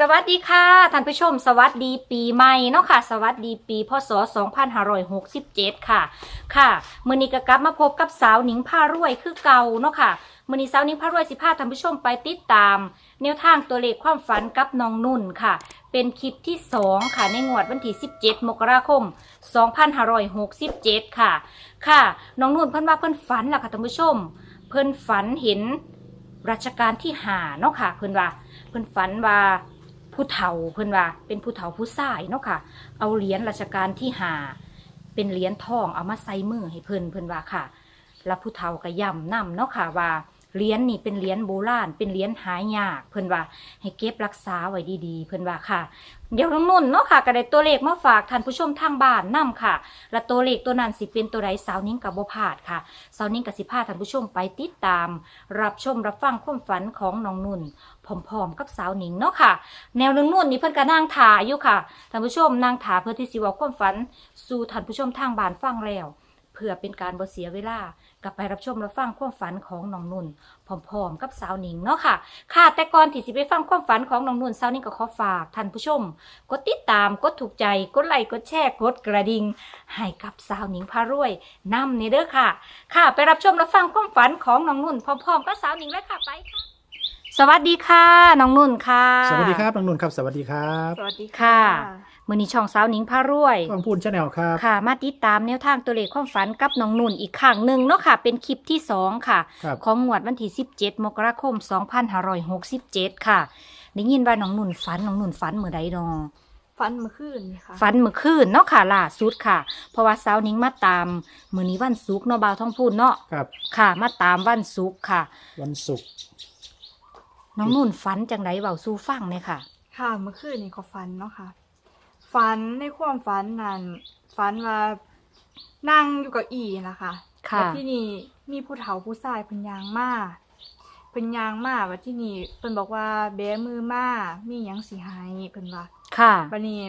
สวัสดีค่ะท่านผู้ชม สวัสดีปีใหม่เนาะค่ะ สวัสดีปีพศ 2567 ค่ะ ค่ะมือนี้ก็กลับมาพบกับสาวหนิงผ้ารวยคือเก่าเนาะค่ะมือนี้สาวหนิงผ้ารวยสิพาท่านผู้ชมไปติดตาม แนวทางตัวเลขความฝันกับน้องนุ่นค่ะ เป็นคลิปที่ 2 ค่ะในงวดวันที่ 17 มกราคม 2567 ค่ะ ค่ะ น้องนุ่นเพิ่นว่าเพิ่นฝันล่ะค่ะท่านผู้ชม เพิ่นฝันเห็นรัชกาลที่หาเนาะค่ะ เพิ่นว่า เพิ่นฝันว่า ผู้เฒ่าเพื่อนว่า เป็นผู้เฒ่าผู้ชายเนาะค่ะ เอาเหรียญราชการที่หาเป็นเหรียญทองเอามาใส่มือให้เพื่อนเพื่อนว่าค่ะแล้วผู้เฒ่าก็ย้ำนำเนาะค่ะว่า เหรียญนี่เป็นเหรียญโบราณเป็นเหรียญหายาก เพิ่นว่าให้เก็บรักษาไว้ดีๆ เพิ่นว่าค่ะ เดี๋ยวน้องนุ่นเนาะค่ะก็ได้ตัวเลขมาฝากท่านผู้ชมทางบ้านนํค่ะ และตัวเลขตัวนั้นสิเป็นตัวใดสาวนิ้งกับบ่พลาดค่ะสาวนิ้งกับสิพาท่านผู้ชมไปติดตาม รับชมรับฟังความฝันของน้องนุ่นพร้อมๆกับสาวหนิงเนาะค่ะ แนวน้องนุ่นนี่เพิ่นก็นั่งถาอยู่ค่ะท่านผู้ชมนั่งถาเพื่อที่สิเว้าความฝัน สู่ท่านผู้ชมทางบ้านฟังแล้ว เพื่อเป็นการบ่เสียเวลา กลับไปรับชมรับฟังความฝันของน้องนุ่นพร้อมๆกับสาวหนิงเนาะค่ะ ค่ะ แต่ก่อนที่สิไปฟังความฝันของน้องนุ่นสาวหนิงก็ขอฝากท่านผู้ชม กดติดตามกดถูกใจกดไลค์กดแชร์กดกระดิ่งให้กับสาวหนิงพารวยนำนี่เด้อค่ะ ค่ะ ไปรับชมรับฟังความฝันของน้องนุ่นพร้อมๆกับสาวหนิงเลยค่ะไปค่ะ สวัสดีค่ะน้องนุ่นค่ะ สวัสดีครับน้องนุ่นครับ สวัสดีครับ สวัสดีค่ะ ค่ะ มือนี้ช่องสาวหนิงพารวยต้องพูดชาแนลครับ ค่ะ มาติดตามแนวทางตัวเลขความฝันกับน้องนุ่นอีกครั้งหนึ่งเนาะค่ะ เป็นคลิปที่2ค่ะ ครับ ของงวดวันที่17มกราคม2567 ค่ะได้ยินว่าน้องนุ่นฝันน้องนุ่นฝันเมื่อใดนอฟันเมื่อคืนนี่ค่ะฝันเมื่อคืนเนาะค่ะล่าสุดค่ะ เพราะว่าสาวหนิงมาตามมื้อนี้วันศุกร์เนาะบ่าวท้องพูดเนาะครับ ค่ะ มาตามวันศุกร์ค่ะ วันศุกร์น้องนุ่นฝันจังไดเว้าสู่ฟังเลยค่ะ ค่ะเมื่อคืนนี่ก็ฟันเนาะค่ะ ฟันในความฝันนั้นฟันว่านั่งอยู่กับอีนะคะค่ะแล้วที่นี่มีผู้เฒ่าผู้ชายเพิ่นยางมาเพิ่นยางมาว่าที่นี่เพิ่นบอกว่าแบมือมามีหยังสิให้เพิ่นว่าค่ะบัดนี้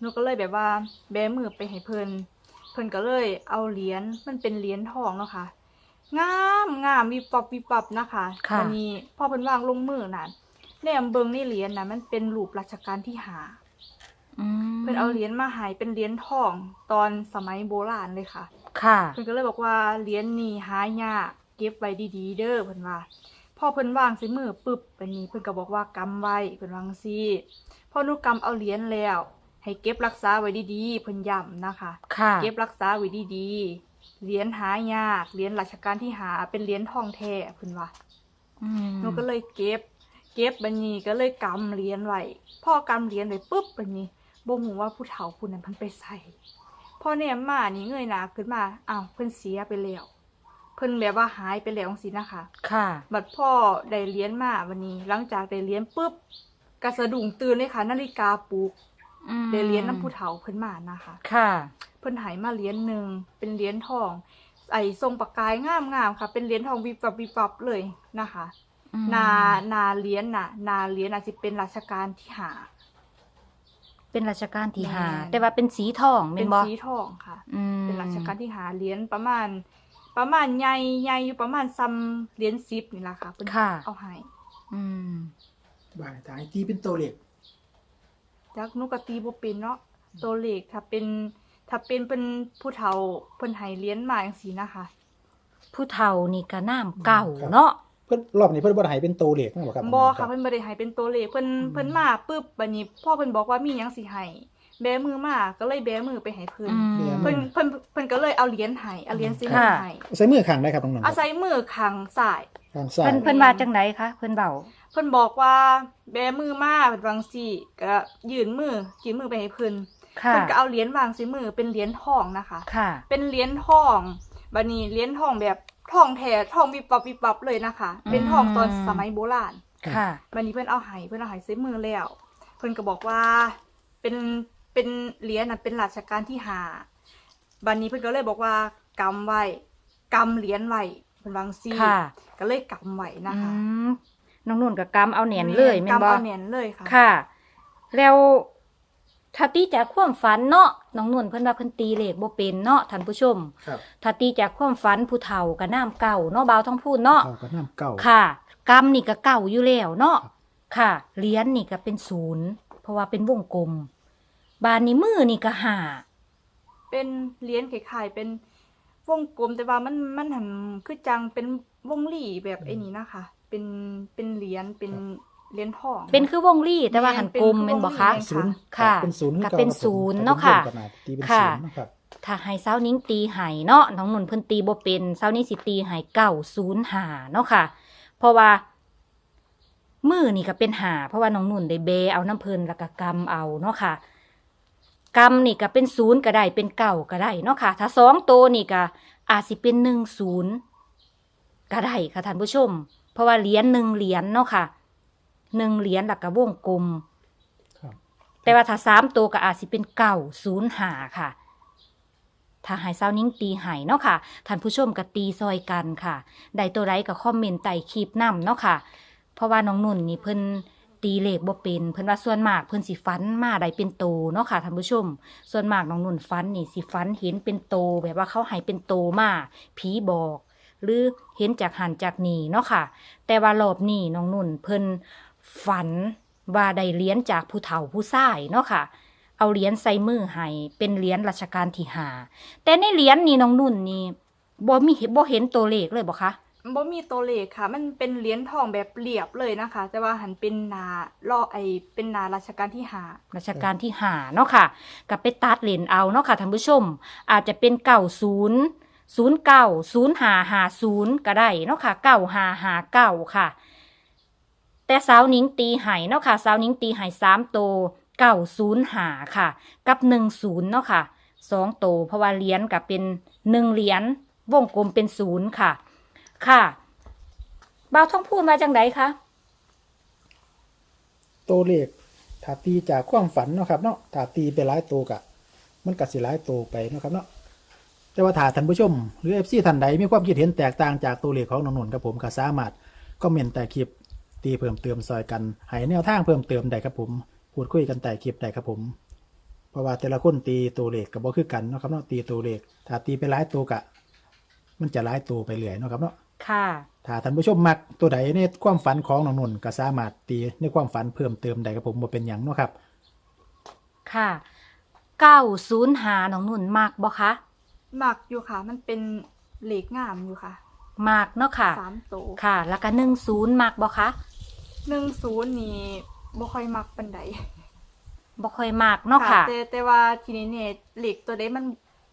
หนูก็เลยแบบว่า แบมือไปให้เพิ่นเพิ่นก็เลยเอาเหรียญมันเป็นเหรียญทองเนาะค่ะงามงามวิบปับวิบปับนะคะค่ะบัดนี้พอเพิ่นวางลงมือน่ะแนมเบิงในเหรียญน่ะมันเป็นรูปรัชกาลที่ห้าอืม เพิ่นเอาเหรียญมาให้เป็นเหรียญทองตอนสมัยโบราณเลยค่ะ ค่ะ เพิ่นก็เลยบอกว่าเหรียญนี้หายากเก็บไว้ดีๆ เด้อเพิ่นว่าพอเพิ่นวางใส่มือปึ๊บบัดนี้เพิ่นก็บอกว่ากำไว้เพิ่นวาจั่งซี่พอหนูกำเอาเหรียญแล้ว ให้เก็บรักษาไว้ดีๆเพิ่นย้ำนะคะ ค่ะเก็บรักษาไว้ดีๆเหรียญหายากเหรียญรัชกาลที่หาเป็นเหรียญทองแท้เพิ่นว่าอืมหนูก็เลยเก็บ เก็บบัดนี้ก็เลยกำเหรียญไว้พ่อกำเหรียญไว้ปุ๊บบัดนี้ บ่ฮู้ว่าผู้เฒ่าผู้นั้นเพิ่นไปใส่พอแนมมานี่เงยหน้าขึ้นมาอ้าวเพิ่นเสียไปแล้วเพิ่นแบบว่าหายไปแล้วจังซี่นะคะ ค่ะ บัดพ่อได้เหรียญมาวันนี้ หลังจากได้เหรียญปุ๊บกระสะดุ้งตื่นเลยค่ะนาฬิกาปลุกอืมได้เหรียญน้ำผู้เฒ่าเพิ่นมานะคะ ค่ะ เพิ่นใหายมาเหรียญหนึ่งเป็นเหรียญทอง ไอ้ทรงประกายงามงามๆค่ะ เป็นเหรียญทองวิบวับวิบวับเลยนะคะอืมนานาเหรียญน่ะ นาเหรียญอาจจะเป็นรัชกาลที่หา เป็นราชการที่ห้าแม่น แต่ว่าเป็นสีทองเป็นบ่สีทองค่ะ อืมเป็นรัชกาลที่หาเหรียญประมาณ ประมาณใหญ่ใหญ่อยู่ประมาณซ้ำเหรียญสิบนี่แหละค่ะเพิ่นค่ะ เอาให้อืมบ่ายตายตีเป็นตัวเล็กจักหนุกตีบ่เป็นเนาะตัวเลขถ้าเป็นถ้าเป็นเป็นผู้เฒ่าเพิ่นให้เหรียญมาจังซี่นะคะ ผู้เฒ่านี่ก็น้ำเก่าเนาะเพิ่นรอบนี้เพิ่นบ่ได้ให้เป็นตัวเล็กนะครับบอค่ะเพิ่นบ่ได้ให้เป็นตัวเลขเพิ่นเพิ่นมาปุ๊บบัดนี้พ่อเพิ่นบอกว่ามีหยังสิให้แบมือมาก็เลยแบมือไปให้เพิ่นอืมเพิ่นเพิ่นเพิ่นก็เลยเอาเหรียญให้เอาเหรียญสิค่ะให้ใส่มือข้างได้ครับน้องนุ่นคอารับศัยมือข้างซ้ายข้างซ้ายเพิ่นเพิ่นว่าจังไดคะเพิ่นเบาเพิ่นบอกว่าแบมือมาเป็นวังซี่ก็ยื่นมือยื่นมือไปให้เพิ่นค่ะเพิ่นก็เอาเหรียญวางใส่มือเป็นเหรียญทองนะคะค่ะเป็นเหรียญทองบัดนี้เหรียญทองแบบ ทองแท้ทองวิบวับวิบวับเลยนะคะ เป็นทองตอนสมัยโบราณค่ะวันนี้เพื่อนเอาไหเพื่อนเอาไหใส่มือแล้ว เพื่อนก็บอกว่าเป็นเป็นเหรียญน่ะเป็นราชการที่หาบันนี้เพื่อนก็เลยบอกว่ากำไว้กำเหรียญไว้เป็นวางซีค่ะก็เลยกำไว้นะคะอืมน้องนุ่นกับกำเอาแหนนเลยแม่นกำบ่เอาแหนนเลยค่ะ ค่ะ แล้ว ถ้าตีจากความฝันเนาะน้องนุ่นเพิ่นว่าเพิ่นตีเลขบ่เป็นเนาะท่านผู้ชม ครับถ้าตีจากความฝันผู้เฒ่ากับน้ำเก่าเนาะบ่าวท้องพูดเนาะเอาก็น้ำเก่า ค่ะกรรมนี่ก็เก่าอยู่แล้วเนาะค่ะเหรียญนี่ก็เป็นศูนย์เพราะว่าเป็นวงกลม บานนี้มือนี่ก็หาเป็นเหรียญคล้ายๆเป็นวงกลมแต่ว่ามันมันหันคือจังเป็นวงลี่แบบไอ้นี้นะคะ เป็นเป็นเหรียญเป็น เหรียญทอง เป็นคือวงลี่แต่ว่าหันกลมเป็เป็นนบ่คะเป็นศูนย์ค่ะเป็นศูนย์ก็คือเป็นก่ารับผมศูนย์ถ้เนาะค่ะป็นวงกลมขนาดตีเป็นค่ะศูนย์นะครับถ้าให้เสานิ้งตีไห้เนาะน้องนุ่นเพิ่นตีบ่เป็นเสานิ้งสิตีไห้เก้าศูนย์หาเนาะค่ะ เพราะว่ามือนี่ก็เป็นหาเพราะว่าน้องนุ่นได้เบเอาน้ำเพิ่นแล้วก็กำเอาเนาะค่ะกำนี่ก็เป็นศูนย์ก็ได้เป็นเก่าก็ได้เนาะค่ะ ถ้าสองตัวนี่ก็อาจสิเป็นหนึ่งศูนย์ก็ได้ค่ะท่านผู้ชม เพราะว่าเหรียญหนึ่งเหรียญเนาะค่ะ หนึ่งเหรียญแล้วก็วงกลมครับแต่ว่าถ้าสามตัวก็อาจสิเป็นเก่าศูนย์หาค่ะ ถ้าใหายเศร้านิ้งตีใหายเนาะค่ะ ท่านผู้ชมก็ตีซอยกันค่ะใดตัวไรก็คอมเมนต์ใต้คลิปนำเนาะค่ะ เพราะว่าน้องนุ่นนี่เพิ่นตีเลขบ่เป็นเพิ่นว่าส่วนมากเพิ่นสิฟันมาได้เป็นโตเนาะค่ะท่านผู้ชม ส่วนมากน้องนุ่นฟันนี่สิฟันเห็นเป็นโตแบบว่าเขาให้เป็นโตมาผีบอก หรือเห็นจากหันจากนี่เนาะค่ะ แต่ว่ารอบนี้น้องนุ่นเพิ่น ฝันว่าได้เหรียญจากผู้เฒ่าผู้ชายเนาะค่ะ เอาเหรียญใส่มือให้เป็นเหรียญรัชกาลที่ห้าแต่ในเหรียญนี่น้องนุ่นนี่บ่มีบ่เห็นตัวเลขเลยบ่คะบ่มีตัวเลขค่ะ มันเป็นเหรียญทองแบบเรียบเลยนะคะ แต่ว่าหันเป็นนาล่อไอเป็นนารัชกาลที่ห้ารัชกาลที่ห้าเนาะค่ะกับไปตัดเหรียญเอาเนาะค่ะท่านผู้ชม อาจจะเป็นเก่าศูนย์ศูนย์เก้าศูนย์หาหาศูนย์ก็ได้เนาะค่ะเก้าหาหาเก้าค่ะ แต่สาวนิ้งตีไห้เนาะค่ะสาวนิ้งตีไห้สามโตเก้าศูนย์หาค่ะ กับหนึ่งศูนย์เนาะค่ะสองโตเพราะว่าเหรียญกับเป็นหนึ่งเหรียญวงกลมเป็นศูนย์ค่ะ ค่ะบ่าวท่องพูดมาจังไดคะตัวเลขถ้าตีจากความฝันเนาะครับเนาะถ้าตีไปหลายตัวกะ มันก็สิหลายตัวไปเนาะครับเนาะแต่ว่าถ้าท่านผู้ชม หรือ FC ท่านใดมีความคิดเห็นแตกต่างจากตัวเลขของนนนท์ครับผมก็สามารถคอมเมนต์ใต้คลิป ตีเพิ่มเติมซอยกันให้แนวทางเพิ่มเติมได้ครับผม พูดคุยกันใต้คลิปได้ครับผม เพราะว่าแต่ละคนตีตัวเลขก็บ่คือกันเนาะครับเนาะตีตัวเลขถ้าตีไปหลายตัวกะ มันจะหลายตัวไปเรื่อยเนาะครับเนาะค่ะ ถ้าท่านผู้ชมมักตัวใดในความฝันของน้องนนท์ก็สามารถตีในความฝันเพิ่มเติมได้ครับผมบ่เป็นหยังเนาะครับค่ะเก้าศูนย์หาน้องนุ่นมากบ่คะ หมักอยู่ค่ะ มันเป็นเหล็กงามอยู่ค่ะ มากเนาะค่ะ สามโตวค่ะ แล้วก็หนึ่งศูนย์มากบ่คะหนึ่งศูนย์นี่บ่ค่อยมักปันใดบ่ค่อยมากเนาะค่ะ แต่แต่ว่าทีนี้เนี่ยเหล็กตัวใดมัน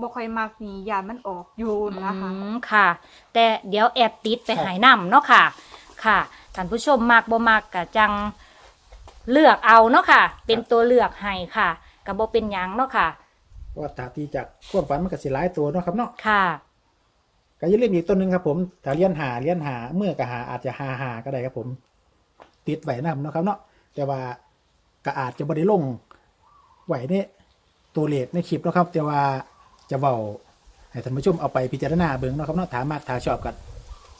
บ่ค่อยมักนี่ยานมันออกอยู่นะคะอืมค่ะ แต่เดี๋ยวแอดติดไปหายน้ำเนาะค่ะ ค่ะท่านผู้ชมมากบ่มากกะจังเลือกเอาเนาะค่ะ เป็นตัวเลือกให้ค่ะกะบ่เป็นหยังเนาะค่ะ ว่าถ้าตีจากความฝันมันก็สิหลายตัวเนาะครับเนาะค่ะ ก็อย่าลืมอีกตัวหนึ่งครับผมถ้าเลียนหาเลียนหาเมื่อกะหาอาจจะหาหาก็ได้ครับผม ติดไว้นำเนาะครับเนาะแต่ว่าก็อาจจะบ่ได้ลงไว้ในตัวเลขในคลิปเนาะครับ แต่ว่าจะเว้าให้ท่านผู้ชมเอาไปพิจารณาเบิ่งเนาะครับเนาะถามมากถ้าชอบกัน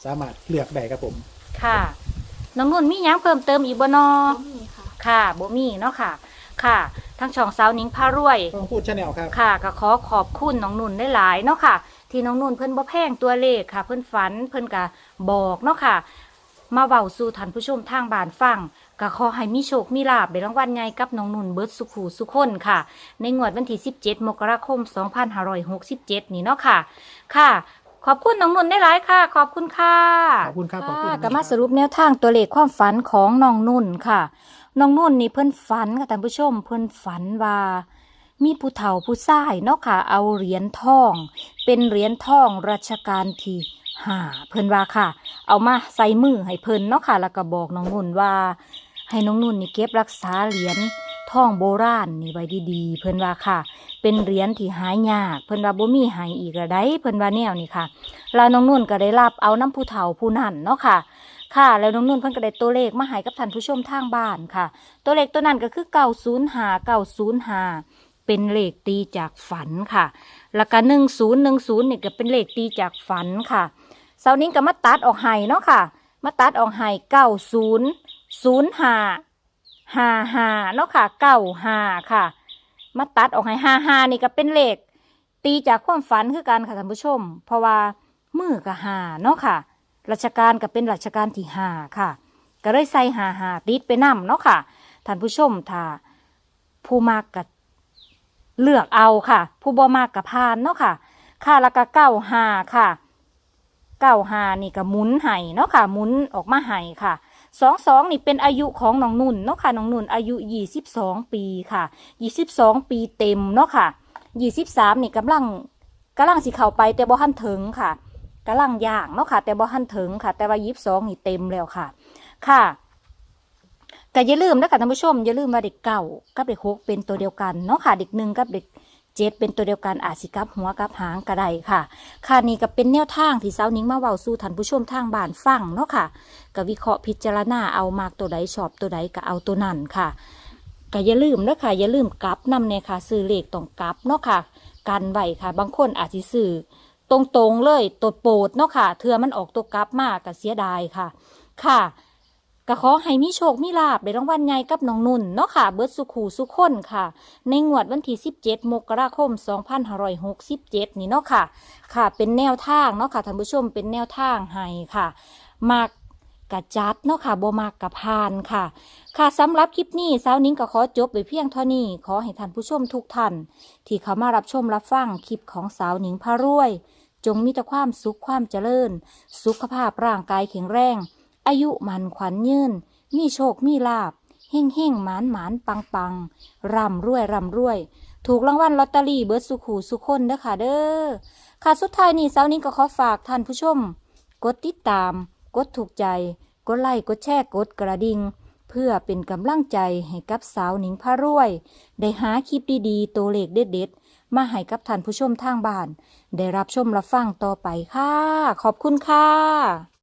สามารถเลือกได้ครับผม ค่ะ น้องนุ่นมีหยังเพิ่มเติมอีกบ่นอบ่มีค่ะ ค่ะบ่มีเนาะค่ะ ค่ะ ทั้งช่องสาวนิ้งพารวย ต้องพูดชาแนลครับ ค่ะก็ขอขอบคุณน้องนุ่นได้หลายๆเนาะค่ะ ที่น้องนุ่นเพิ่นบ่แพงตัวเลขค่ะ เพิ่นฝันเพิ่นก็บอกเนาะค่ะ มาเว้าสู่ท่านผู้ชมทางบ้านฟังก็ขอให้มีโชคมีลาภในรางวัลใหญ่กับน้องนุ่นเบิดสุขูสุขคนค่ะ ในงวดวันที่ 17 มกราคม 2567 นี้เนาะค่ะ ค่ะ ขอบคุณน้องนุ่นได้หลายค่ะ ขอบคุณค่ะขอบคุณครับขอบคุณก็มาสรุปแนวทางตัวเลขความฝันของน้องนุ่นค่ะ น้องนุ่นนี่เพิ่อนฝันค่ะท่านผู้ชมเพิ่อนฝันว่ามีผู้เฒ่าผู้ชายเนาะค่ะ เอาเหรียญทอง เป็นเหรียญทองรัชกาลที่ห้าเพิ่นว่าค่ะ เอามาใส่มือให้เพิ่นเนาะค่ะ แล้วก็บอกน้องนุ่นว่า ให้น้องนุ่นนี่เก็บรักษาเหรียญทองโบราณนี่ไว้ดีๆ เพิ่นว่าค่ะ เป็นเหรียญที่หายาก เพิ่นว่าบ่มีหายอีกระไดเพิ่นว่าแนวนี่ค่ะแล้วน้องนุ่นก็ได้รับเอาน้ำผู้เฒ่าผู้นั่นเนาะค่ะ ค่ะ แล้วน้องนุ่นเพิ่นก็ได้ตัวเลขมาให้กับท่านผู้ชมทางบ้านค่ะ ตัวเลขตัวนั้นก็คือเก้าศูนย์หาเก้าศูนย์หาเป็นเลขตีจากฝันค่ะแล้วก็หนึ่งศูนย์หนึ่งศูนย์นี่ก็เป็นเลขตีจากฝันค่ะเสาร์นี้ก็มาตัดออกให้เนาะค่ะ มาตัดออกให้เก้าศูนย์ศูนย์หาห้าห้าเนาะค่ะเก้าห้าค่ะ มาตัดออกให้ห้าห้านี่ก็เป็นเลขตีจากความฝันคือกันค่ะท่านผู้ชม เพราะว่ามือกับหาเนาะค่ะ ราชการก็เป็นราชการที่หาค่ะ ก็เลยใส่หาหาติดไปนํเนาะค่ะท่านผู้ชมถ้าผู้มากกับเลือกเอาค่ะ ผู้บ่มากกับพานเนาะค่ะ ค่ะแล้วก็เก้าหาค่ะเก้าหานี่ก็หมุนไห้เนาะค่ะหมุนออกมาไห้ค่ะสองสองนี่เป็นอายุของน้องนุ่นเนาะค่ะน้องนุ่นอายุยี่สิบสองปีค่ะยี่สิบสองปีเต็มเนาะค่ะยี่สิบสามนี่กำลังกำลังสิเข้าไปแต่บ่ทันถึงค่ะ กำลังย่างเนาะค่ะ แต่บ่ทันถึงค่ะ แต่ว่ายิบสองนี่เต็มแล้วค่ะ ค่ะก็อย่าลืมนะคะท่านผู้ชมอย่าลืมว่าเด็กเก่ากับเด็กหกเป็นตัวเดียวกันเนาะค่ะ เด็กหนึ่งกับเด็กเจ็ดเป็นตัวเดียวกันอาจสิกับหัวกับหางกระไดค่ะ ค่ะนี่ก็เป็นแนวทางที่สาวนิ้งมาเว้าสู่ท่านผู้ชมทางบ้านฟังเนาะค่ะก็วิเคราะห์พิจารณาเอามากตัวใดชอบตัวใดก็เอาตัวนั้นค่ะก็อย่าลืมนะค่ะอย่าลืมกลับนำเนี่ยค่ะซื้อเลขต้องกลับเนาะค่ะ กันไว้ค่ะ บางคนอาจสิซื้อ ตรงๆเลยตัวโปรดเนาะค่ะเทื่อมันออกตัวกลับมากก็เสียดายค่ะ ค่ะก็ขอให้มีโชคมีลาบในรางวัลใหญ่กับน้องนุ่นเนาะค่ะ เบิดสุขูสุขคนค่ะ ในงวดวันที่ 17 มกราคม 2567 นี่เนาะค่ะ ค่ะ เป็นแนวทางเนาะค่ะท่านผู้ชมเป็นแนวทางให้ค่ะมากกะจัดเนาะค่ะบมากกะพานค่ะ ค่ะสำหรับคลิปนี้สาวนิ้งก็ขอจบไปเพียงเท่านี้ ขอให้ท่านผู้ชมทุกท่าน ที่เข้ามารับชมรับฟังคลิปของสาวนิ้งพารวย จงมีแต่ความสุขความเจริญ สุขภาพร่างกายแข็งแรง อายุมันขวัญยืน มีโชคมีลาบเฮ่งเฮ่งหมานหมานปังปังร่ำรวยร่ำรวย ถูกรางวัลลอตเตอรี่เบิร์ดสุขูสุขคนเด้อค่ะเด้อค่ะสุดท้ายนี้สาวนิ้งก็ขอฝากท่านผู้ชม กดติดตาม กดถูกใจ กดไลค์กดแชร์กดกระดิ่งเพื่อเป็นกำลังใจให้กับสาวหนิงพารวย ได้หาคลิปดีๆ ตัวเลขเด็ดๆ มาให้กับท่านผู้ชมทางบ้าน ได้รับชมรับฟังต่อไปค่ะ ขอบคุณค่ะ